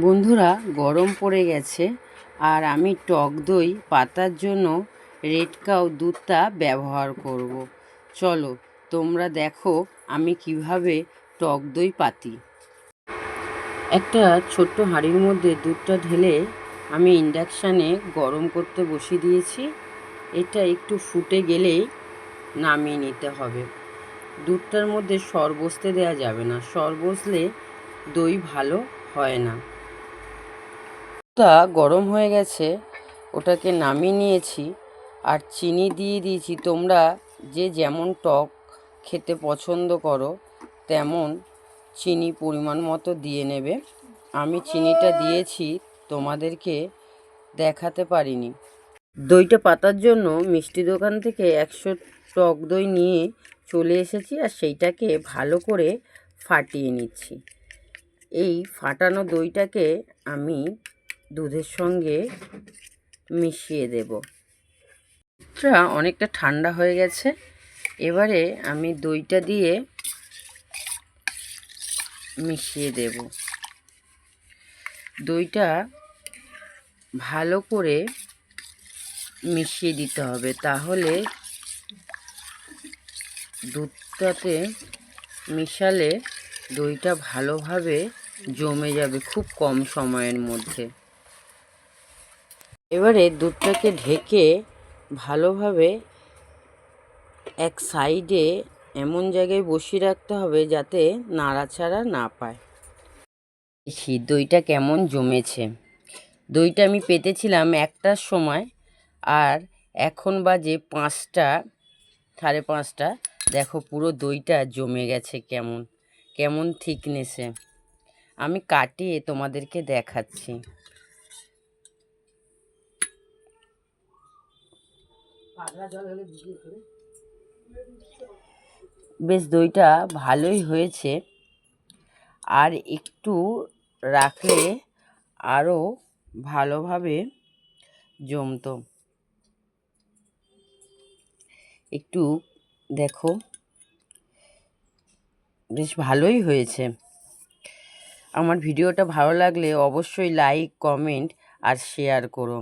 বন্ধুরা, গরম পড়ে গেছে আর আমি টক দই পাতার জন্য রেড কাউ দুধটা ব্যবহার করব। চলো, তোমরা দেখো আমি কীভাবে টক দই পাতি। একটা ছোট্ট হাঁড়ির মধ্যে দুধটা ঢেলে আমি ইন্ডাকশানে গরম করতে বসিয়ে দিয়েছি। এটা একটু ফুটে গেলেই নামিয়ে নিতে হবে। দুধটার মধ্যে সর বসতে দেওয়া যাবে না। সর বসলে দই ভালো হয় না। তা গরম হয়ে গেছে, ওটাকে নামিয়ে নিয়েছি আর চিনি দিয়ে দিয়েছি। তোমরা যে যেমন টক খেতে পছন্দ করো, তেমন চিনি পরিমাণ মতো দিয়ে নেবে। আমি চিনিটা দিয়েছি, তোমাদেরকে দেখাতে পারিনি। দইটা পাতার জন্য মিষ্টি দোকান থেকে একশো টক দই নিয়ে চলে এসেছি আর সেইটাকে ভালো করে ফাটিয়ে নিচ্ছি। এই ফাটানো দইটাকে আমি দুধের সঙ্গে মিশিয়ে দেব। এটা অনেকটা ঠান্ডা হয়ে গেছে। এবারে আমি দইটা দিয়ে মিশিয়ে দেব। দইটা ভালো করে মিশিয়ে দিতে হবে তাহলে দুধটাতে মিশালে দইটা ভালোভাবে জমে যাবে খুব কম সময়ের মধ্যে। এবারে দুধটাকে ঢেকে ভালোভাবে এক সাইডে এমন জায়গায় বসিয়ে রাখতে হবে যাতে নাড়াচাড়া না পায়। দেখি দইটা কেমন জমেছে। দইটা আমি পেতেছিলাম একটার সময় আর এখন বাজে পাঁচটা, সাড়ে পাঁচটা। দেখো পুরো দইটা জমে গেছে কেমন কেমন থিকনেসে আমি কাটিয়ে তোমাদেরকে দেখাচ্ছি। বেশ, দইটা ভালোই হয়েছে। আর একটু রাখলে আরও ভালোভাবে জমতো। একটু দেখো, বেশ ভালোই হয়েছে। আমার ভিডিওটা ভালো লাগলে অবশ্যই লাইক কমেন্ট আর শেয়ার করো।